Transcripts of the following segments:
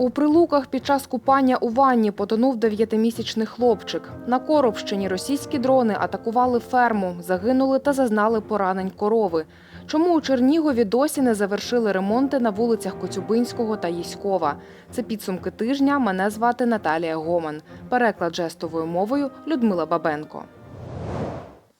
У прилуках під час купання у ванні потонув дев'ятимісячний хлопчик. На Коробщині російські дрони атакували ферму, загинули та зазнали поранень корови. Чому у Чернігові досі не завершили ремонти на вулицях Коцюбинського та Єськова? Це підсумки тижня. Мене звати Наталія Гоман. Переклад жестовою мовою Людмила Бабенко.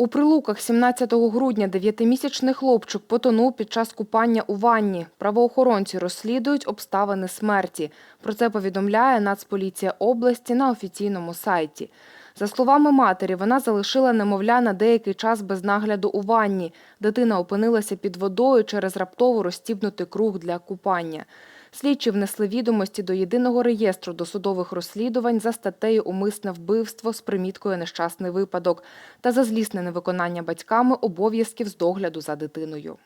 У Прилуках 17 грудня дев'ятимісячний хлопчик потонув під час купання у ванні. Правоохоронці розслідують обставини смерті. Про це повідомляє Нацполіція області на офіційному сайті. За словами матері, вона залишила немовля на деякий час без нагляду у ванні. Дитина опинилася під водою через раптово розстібнутий круг для купання. Слідчі внесли відомості до єдиного реєстру досудових розслідувань за статтею Умисне вбивство з приміткою нещасний випадок та за злісне невиконання батьками обов'язків з догляду за дитиною.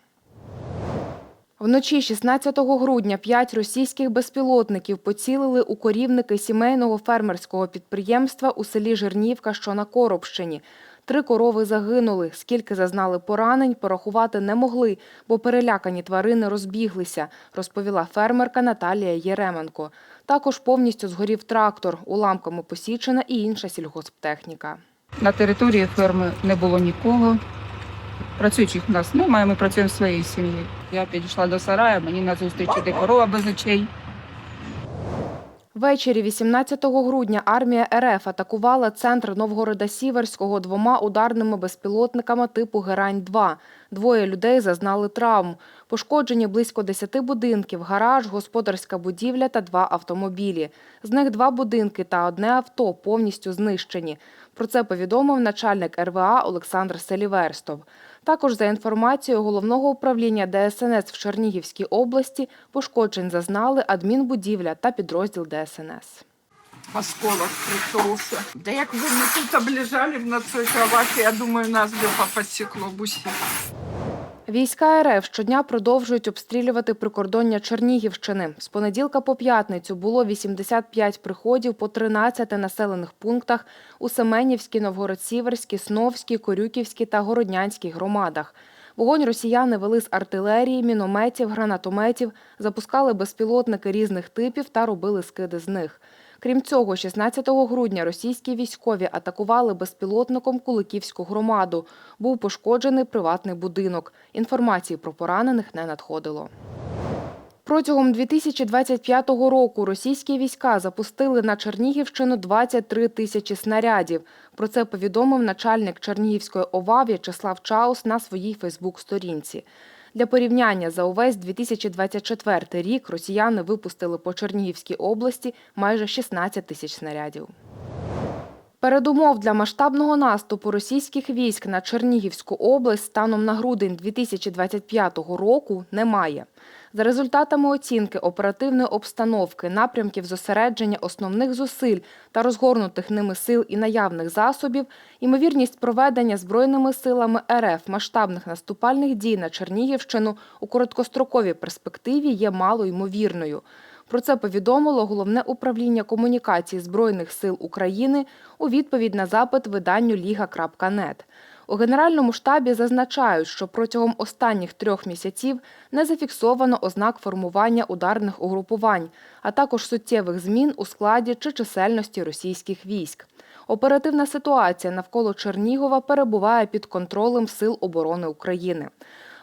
Вночі 16 грудня п'ять російських безпілотників поцілили у корівники сімейного фермерського підприємства у селі Жернівка, що на Коробщині. Три корови загинули. Скільки зазнали поранень, порахувати не могли, бо перелякані тварини розбіглися, розповіла фермерка Наталія Єременко. Також повністю згорів трактор, уламками посічена і інша сільгосптехніка. На території ферми не було нікого. Працюючих в нас немає, ми працюємо своєю сім'єю. Я підійшла до сараю, мені назустріч іде корова без очей. Ввечері 18 грудня армія РФ атакувала центр Новгорода Сіверського двома ударними безпілотниками типу Герань-2. Двоє людей зазнали травм. Пошкоджені близько 10 будинків, гараж, господарська будівля та два автомобілі. З них два будинки та одне авто повністю знищені. Про це повідомив начальник РВА Олександр Селіверстов. Також за інформацією головного управління ДСНС в Чернігівській області пошкоджень зазнали адмінбудівля та підрозділ ДСНС. осколок прийшовся. Да як ви ми тут облежали на цій кроваті, я думаю, нас би посікло б усіх. Війська РФ щодня продовжують обстрілювати прикордоння Чернігівщини. З понеділка по п'ятницю було 85 приходів по 13 населених пунктах у Семенівській, Новгород-Сіверській, Сновській, Корюківській та Городнянській громадах. Вогонь росіяни вели з артилерії, мінометів, гранатометів, запускали безпілотники різних типів та робили скиди з них. Крім цього, 16 грудня російські військові атакували безпілотником Куликівську громаду. Був пошкоджений приватний будинок. Інформації про поранених не надходило. Протягом 2025 року російські війська запустили на Чернігівщину 23 тисячі снарядів. Про це повідомив начальник Чернігівської ОВА В'ячеслав Чаус на своїй Фейсбук-сторінці. Для порівняння за увесь 2024 рік росіяни випустили по Чернігівській області майже 16 тисяч снарядів. Передумов для масштабного наступу російських військ на Чернігівську область станом на грудень 2025 року немає. За результатами оцінки оперативної обстановки, напрямків зосередження основних зусиль та розгорнутих ними сил і наявних засобів, ймовірність проведення Збройними силами РФ масштабних наступальних дій на Чернігівщину у короткостроковій перспективі є мало ймовірною. Про це повідомило Головне управління комунікації Збройних сил України у відповідь на запит виданню Ліга.нет. У Генеральному штабі зазначають, що протягом останніх трьох місяців не зафіксовано ознак формування ударних угрупувань, а також суттєвих змін у складі чи чисельності російських військ. Оперативна ситуація навколо Чернігова перебуває під контролем Сил оборони України.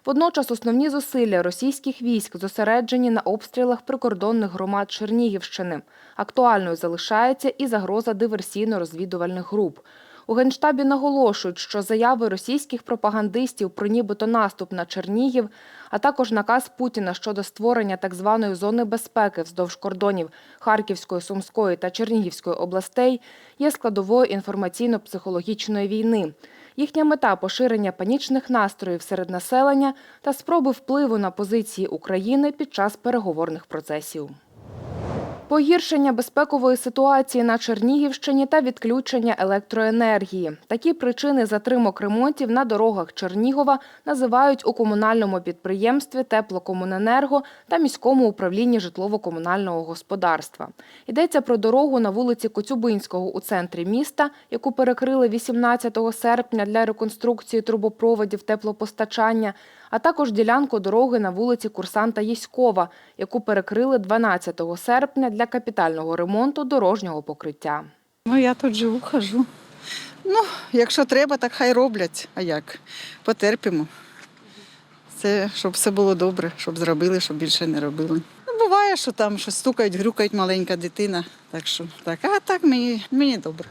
Водночас основні зусилля російських військ зосереджені на обстрілах прикордонних громад Чернігівщини. Актуальною залишається і загроза диверсійно-розвідувальних груп. У Генштабі наголошують, що заяви російських пропагандистів про нібито наступ на Чернігів, а також наказ Путіна щодо створення так званої зони безпеки вздовж кордонів Харківської, Сумської та Чернігівської областей є складовою інформаційно-психологічної війни. Їхня мета поширення панічних настроїв серед населення та спроби впливу на позиції України під час переговорних процесів. Погіршення безпекової ситуації на Чернігівщині та відключення електроенергії. Такі причини затримок ремонтів на дорогах Чернігова називають у комунальному підприємстві Теплокомуненерго та міському управлінні житлово-комунального господарства. Йдеться про дорогу на вулиці Коцюбинського у центрі міста, яку перекрили 18 серпня для реконструкції трубопроводів теплопостачання, а також ділянку дороги на вулиці Курсанта Єськова, яку перекрили 12 серпня для капітального ремонту дорожнього покриття. Ну, я тут живу, хожу. Ну, якщо треба, так хай роблять. А як? Потерпимо. Це щоб все було добре, щоб зробили, щоб більше не робили. Ну, буває, що там щось стукають, грюкають маленька дитина. Так що так, а так мені, мені добре.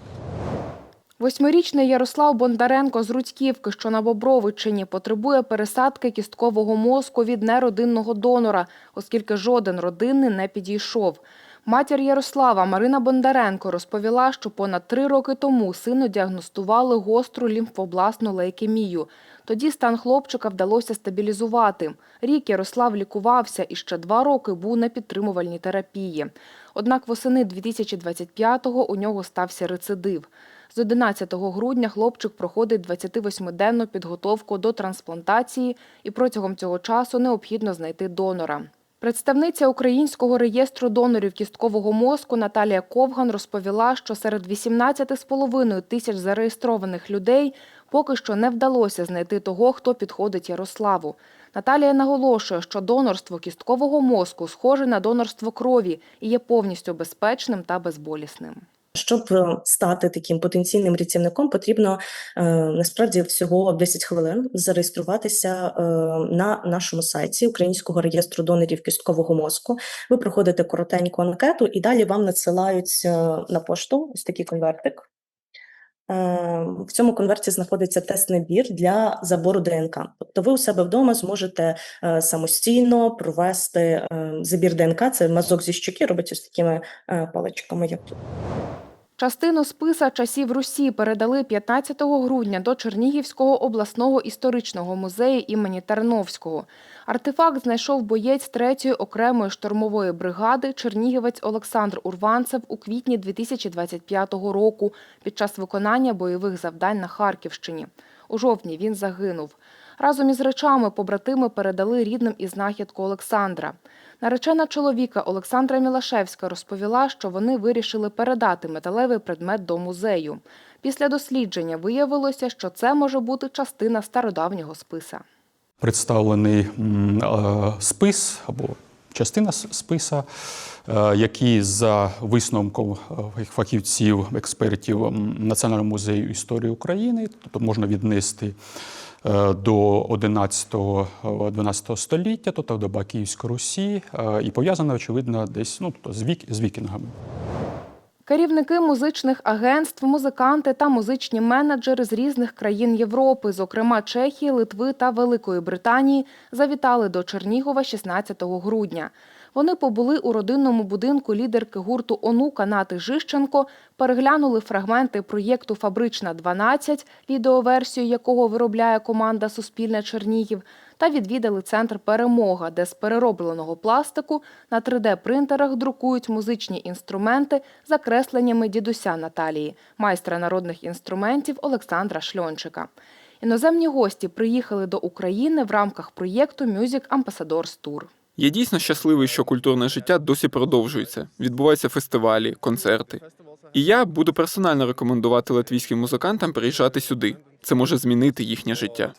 Восьмирічний Ярослав Бондаренко з Рудьківки, що на Бобровичині, потребує пересадки кісткового мозку від неродинного донора, оскільки жоден родинний не підійшов. Матір Ярослава Марина Бондаренко розповіла, що понад три роки тому сину діагностували гостру лімфобласну лейкемію. Тоді стан хлопчика вдалося стабілізувати. Рік Ярослав лікувався і ще два роки був на підтримувальній терапії. Однак восени 2025-го у нього стався рецидив. З 11 грудня хлопчик проходить 28-денну підготовку до трансплантації і протягом цього часу необхідно знайти донора. Представниця Українського реєстру донорів кісткового мозку Наталія Ковган розповіла, що серед 18,5 тисяч зареєстрованих людей поки що не вдалося знайти того, хто підходить Ярославу. Наталія наголошує, що донорство кісткового мозку схоже на донорство крові і є повністю безпечним та безболісним. Щоб е, стати таким потенційним рятівником, потрібно е, насправді всього 10 хвилин зареєструватися е, на нашому сайті Українського реєстру донорів кісткового мозку. Ви проходите коротеньку анкету, і далі вам надсилають на пошту ось такий конвертик. В цьому конверті знаходиться тест-набір для забору ДНК. Тобто ви у себе вдома зможете самостійно провести забір ДНК. Це мазок зі щоки, робиться з такими паличками, як тут. Частину списа часів Русі передали 15 грудня до Чернігівського обласного історичного музею імені Тарновського. Артефакт знайшов боєць 3-ї окремої штурмової бригади Чернігівець Олександр Урванцев у квітні 2025 року під час виконання бойових завдань на Харківщині. У жовтні він загинув. Разом із речами побратими передали рідним і знахідку Олександра. Наречена чоловіка Олександра Мілашевська розповіла, що вони вирішили передати металевий предмет до музею. Після дослідження виявилося, що це може бути частина стародавнього списа. представлений е, спис або частина списа, е, який за висновком е, фахівців, експертів Національного музею історії України, тобто можна віднести е, до 11-12 століття, тобто до доба Київської Русі, і пов'язане, очевидно, десь ну, тобто з, вік, з вікінгами. Керівники музичних агентств, музиканти та музичні менеджери з різних країн Європи, зокрема Чехії, Литви та Великої Британії, завітали до Чернігова 16 грудня. Вони побули у родинному будинку лідерки гурту онука Нати Жищенко, переглянули фрагменти проєкту Фабрична 12, відеоверсію якого виробляє команда Суспільне Чернігів, та відвідали центр Перемога, де з переробленого пластику на 3D-принтерах друкують музичні інструменти за кресленнями дідуся Наталії, майстра народних інструментів Олександра Шльончика. Іноземні гості приїхали до України в рамках проєкту Music Ambassadors Tour. Я дійсно щасливий, що культурне життя досі продовжується. Відбуваються фестивалі, концерти. І я буду персонально рекомендувати латвійським музикантам приїжджати сюди. Це може змінити їхнє життя.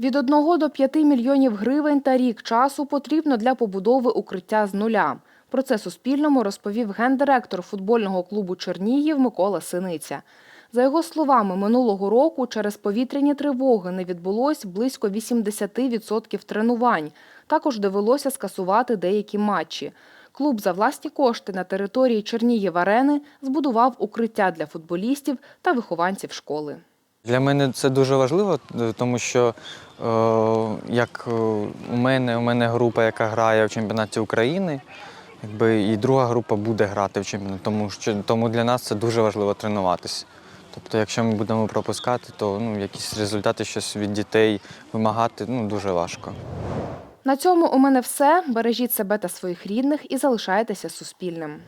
Від 1 до 5 мільйонів гривень та рік часу потрібно для побудови укриття з нуля. Про це Суспільному розповів гендиректор футбольного клубу Чернігів Микола Синиця. За його словами, минулого року через повітряні тривоги не відбулось близько 80% тренувань. Також довелося скасувати деякі матчі. Клуб за власні кошти на території Чернігів-Арени збудував укриття для футболістів та вихованців школи. Для мене це дуже важливо, тому що е, як е, у мене, у мене група, яка грає в чемпіонаті України, якби і друга група буде грати в чемпіонаті, тому що тому для нас це дуже важливо тренуватися. Тобто, якщо ми будемо пропускати, то ну, якісь результати щось від дітей вимагати ну, дуже важко. На цьому у мене все. Бережіть себе та своїх рідних і залишайтеся суспільним.